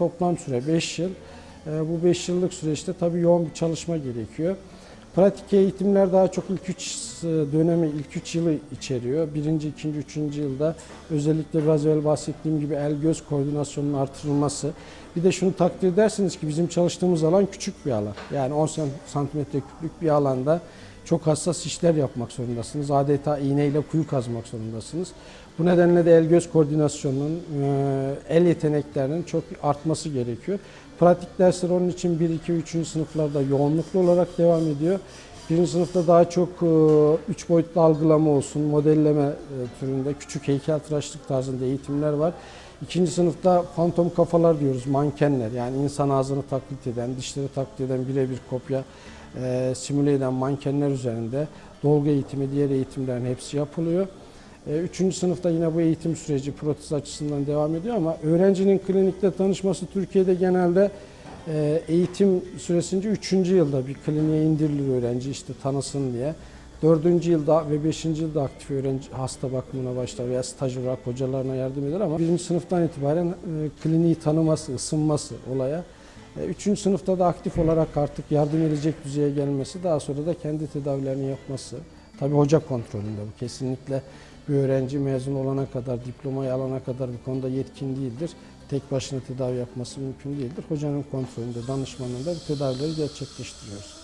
toplam süre 5 yıl. E, Bu 5 yıllık süreçte tabii yoğun bir çalışma gerekiyor. Pratik eğitimler daha çok ilk 3 dönemi, ilk 3 yılı içeriyor. Birinci, ikinci, üçüncü yılda özellikle biraz evvel bahsettiğim gibi el-göz koordinasyonunun artırılması. Bir de şunu takdir edersiniz ki bizim çalıştığımız alan küçük bir alan. Yani 10 santimetre küplük bir alanda çok hassas işler yapmak zorundasınız. Adeta iğneyle kuyu kazmak zorundasınız. Bu nedenle de el-göz koordinasyonunun, e, el yeteneklerinin çok artması gerekiyor. Pratik dersler onun için 1, 2, 3. sınıflarda yoğunluklu olarak devam ediyor. Birinci sınıfta daha çok e, üç boyutlu algılama olsun, modelleme e, türünde küçük heykeltıraşlık tarzında eğitimler var. İkinci sınıfta fantom kafalar diyoruz, mankenler yani insan ağzını taklit eden, dişleri taklit eden birebir kopya e, simüle eden mankenler üzerinde dolgu eğitimi, diğer eğitimlerin hepsi yapılıyor. Üçüncü sınıfta yine bu eğitim süreci protez açısından devam ediyor ama öğrencinin klinikle tanışması Türkiye'de genelde eğitim süresince üçüncü yılda bir kliniğe indirilir öğrenci işte tanısın diye. Dördüncü yılda ve beşinci yılda aktif öğrenci hasta bakımına başlar veya staj olarak hocalarına yardım eder ama birinci sınıftan itibaren e, kliniği tanıması, ısınması olaya. E, Üçüncü sınıfta da aktif olarak artık yardım edecek düzeye gelmesi, daha sonra da kendi tedavilerini yapması. Tabii hoca kontrolünde bu kesinlikle bir öğrenci mezun olana kadar, diplomayı alana kadar bu konuda yetkin değildir. Tek başına tedavi yapması mümkün değildir. Hocanın kontrolünde, danışmanlığında bu tedavileri gerçekleştiriyoruz.